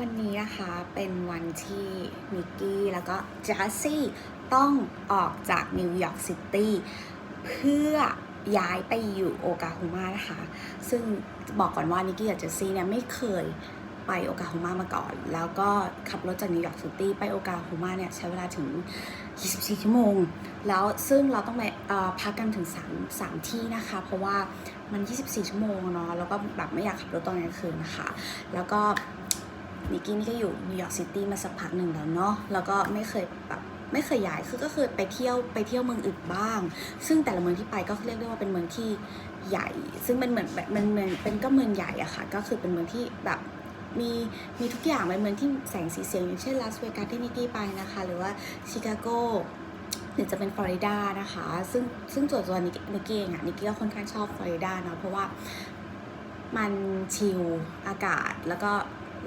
วันนี้นะคะเป็นวันที่นิกกี้แล้วก็จัสซี่ต้องออกจากนิวยอร์กซิตี้เพื่อย้ายไปอยู่โอกาโฮมานะคะ ซึ่งบอกก่อนว่านิกกี้กับจัสซี่เนี่ยไม่เคยไปโอกาโฮมามาก่อน แล้วก็ขับรถจากนิวยอร์กซิตี้ไปโอกาโฮมาเนี่ยใช้เวลาถึง 24 ชั่วโมง แล้วซึ่งเราต้องไปพักกันถึง 3 3 ที่นะคะ เพราะว่ามัน 24 ชั่วโมงเนาะ แล้วก็แบบไม่อยากขับรถตอนกลางคืนนะคะ แล้วก็ นิกกี้นี่ก็อยู่นิวยอร์กซิตี้มาสักพักหนึ่งแล้วเนาะแล้วก็ไม่เคยแบบไม่เคยย้ายคือก็เคยไปเที่ยวไปเที่ยวเมืองอื่นบ้าง ซึ่งแต่ละเมืองที่ไปก็เรียกได้ว่าเป็นเมืองที่ใหญ่ ซึ่งเป็นเหมือนแบบมันเมืองเป็นก็เมืองใหญ่อะค่ะ ก็คือเป็นเมืองที่แบบมีมีทุกอย่างเป็นเมืองที่แสงสีเสียงอย่างเช่นลาสเวกัสที่นิกกี้ไปนะคะ หรือว่าชิคาโกหรือจะเป็นฟลอริดานะคะ ซึ่งซึ่งส่วนตัวนิกนิกกี้เองอะนิกกี้ก็ค่อนข้างชอบฟลอริดาเนาะเพราะว่ามันชิลอากาศแล้วก็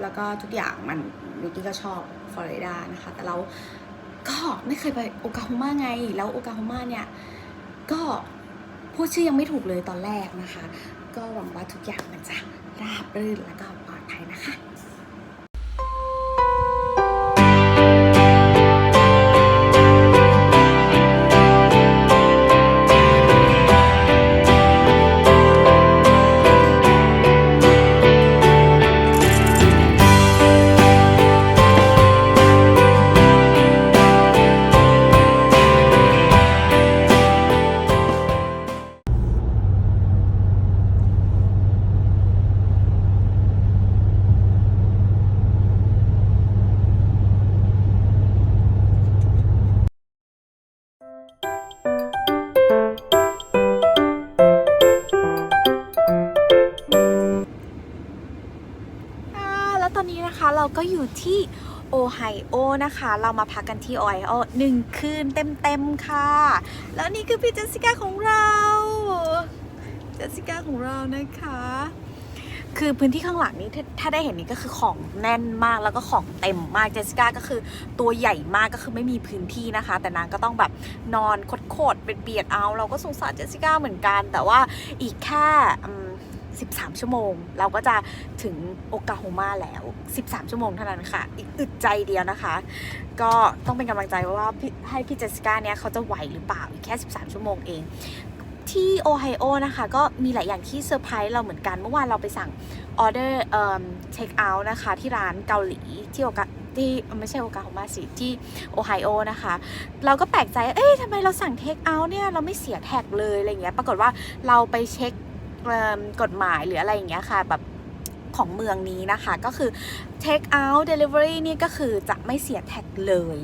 แล้วก็ทุกอย่างมันนิกกี้ก็ชอบฟลอริดานะคะ แต่เราก็ไม่เคยไปโอกาโฮมาไง แล้วโอกาโฮมาเนี่ย ก็พูดชื่อยังไม่ถูกเลยตอนแรกนะคะ ก็หวังว่าทุกอย่างมันจะราบรื่นแล้วก็ปลอดภัยนะคะ ตอนนี้นะคะเราก็อยู่ที่โอไฮโอนะคะ เรามาพักกันที่โอไฮโอหนึ่งคืนเต็มๆค่ะ แล้วนี่คือพี่เจสสิก้าของเราเจสสิก้าของเรานะคะ คือพื้นที่ข้างหลังนี้ถ้าได้เห็นนี่ก็คือของแน่นมากแล้วก็ของเต็มมากเจสสิก้าก็คือตัวใหญ่มากก็คือไม่มีพื้นที่นะคะ แต่นางก็ต้องแบบนอนโคดๆเป็นเปียกๆเอา เราก็สงสารเจสสิก้าเหมือนกัน แต่ว่าอีกแค่ 13 ชั่วโมง เราก็จะถึงโอกาโฮมาแล้ว 13 ชั่วโมงเท่านั้นค่ะ อีกอึดใจเดียวนะคะ ก็ต้องเป็นกำลังใจว่าพี่ให้พี่เจสสิก้าเนี่ยเขาจะไหวหรือเปล่าอีกแค่ 13 ชั่วโมงเองที่โอไฮโอนะคะ ก็มีหลายอย่างที่เซอร์ไพรส์เราเหมือนกันเมื่อวานเราไปสั่งออเดอร์เอ่อเช็คเอาท์นะคะ ที่ร้านเกาหลีที่โอกาที่ไม่ใช่โอกาโฮมาสิที่โอไฮโอนะคะ เราก็แปลกใจ เอ๊ะทำไมเราสั่งเทคเอาท์เนี่ย เราไม่เสียแท็กเลยอะไรเงี้ยปรากฏว่าเราไปเช็ค กฎหมายหรืออะไรอย่างเงี้ยค่ะแบบของเมืองนี้นะคะ ก็คือ take out delivery นี่ก็คือจะไม่เสียแท็กเลย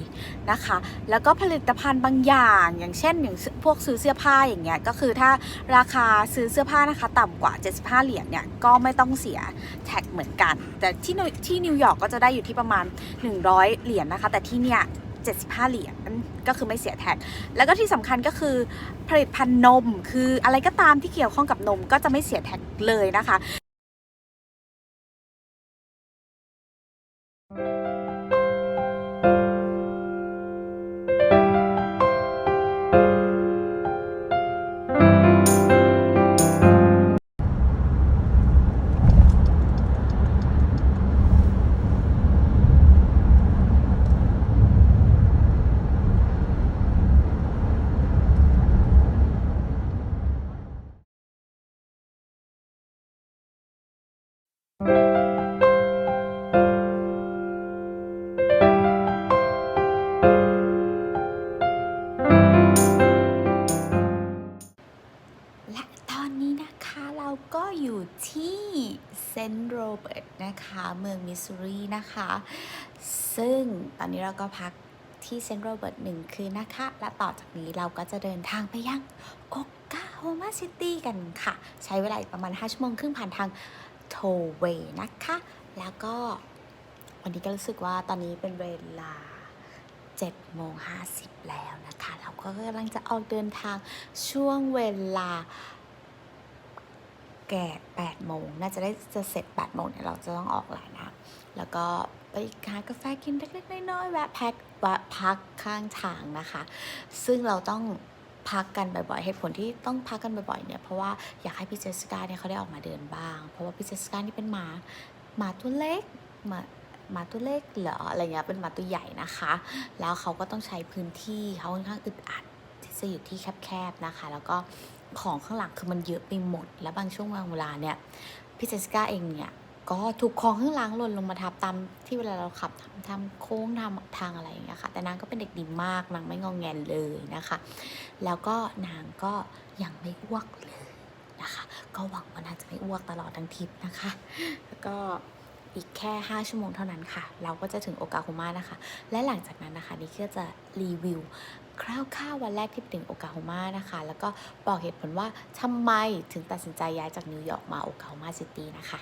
นะคะ แล้วก็ผลิตภัณฑ์บางอย่างอย่างเช่นอย่างพวกซื้อเสื้อผ้าอย่างเงี้ยก็คือถ้าราคาซื้อเสื้อผ้านะคะ ต่ำกว่า 75 เหรียญเนี่ยก็ไม่ต้องเสียแท็กเหมือนกัน แต่ที่ที่นิวยอร์กก็จะได้อยู่ที่ประมาณ 100 เหรียญนะคะ แต่ที่เนี่ย 75 เหรียญก็คือไม่เสียแท็ก แล้วก็ที่สำคัญก็คือผลิตภัณฑ์นม คืออะไรก็ตามที่เกี่ยวข้องกับนมก็จะไม่เสียแท็กเลยนะคะ นะคะ เมืองมิสซูรีนะคะ ซึ่งตอนนี้เราก็พักที่เซนต์โรเบิร์ตหนึ่งคืนนะคะ และต่อจากนี้เราก็จะเดินทางไปยังโอกาโฮมาซิตี้กันค่ะ ใช้เวลาอีกประมาณ 5 ชั่วโมงครึ่งผ่านทางโทเวนะคะ แล้วก็วันนี้ก็รู้สึกว่าตอนนี้เป็นเวลา7โมง50 แล้วนะคะ เราก็กำลังจะออกเดินทางช่วงเวลา แก่8โมงน่าจะได้จะเสร็จ8โมงเนี่ยเราจะต้องออกแล้วนะแล้วก็ไปหากาแฟกินเล็กๆน้อยๆแวะแพ็คแวะพักข้างทางนะคะ ซึ่งเราต้องพักกันบ่อยๆเหตุผลที่ต้องพักกันบ่อยๆเนี่ยเพราะว่าอยากให้พี่เจสกาเนี่ยเขาได้ออกมาเดินบ้าง เพราะว่าพี่เจสกานี่เป็นหมาหมาตัวเล็กหมาหมาตัวเล็กเหรออะไรเงี้ยเป็นหมาตัวใหญ่นะคะ แล้วเขาก็ต้องใช้พื้นที่เขาค่อนข้างอึดอัดที่จะอยู่ที่แคบๆนะคะ แล้วก็ ของข้างหลังคือมันเยอะไปหมด แล้วบางช่วงบางเวลาเนี่ยพี่เจสก้าเองเนี่ยก็ถูกของข้างหลังหล่นลงมาทับตามที่เวลาเราขับทำทำโค้งทำทางอะไรอย่างเงี้ยค่ะ แต่นางก็เป็นเด็กดีมากนางไม่งองแงนเลยนะคะ แล้วก็นางก็ยังไม่อ้วกเลยนะคะ ก็หวังว่านางจะไม่อ้วกตลอดทั้งทริปนะคะ แล้วก็อีกแค่ 5 ชั่วโมงเท่านั้นค่ะ เราก็จะถึงโอกาโฮมานะคะ และหลังจากนั้นนะคะนี่ก็จะรีวิว คร่าวๆวันแรกที่ไปถึงโอกาโฮมานะคะ แล้วก็บอกเหตุผลว่าทำไมถึงตัดสินใจย้ายจากนิวยอร์กมาโอกาโฮมาซิตี้นะคะ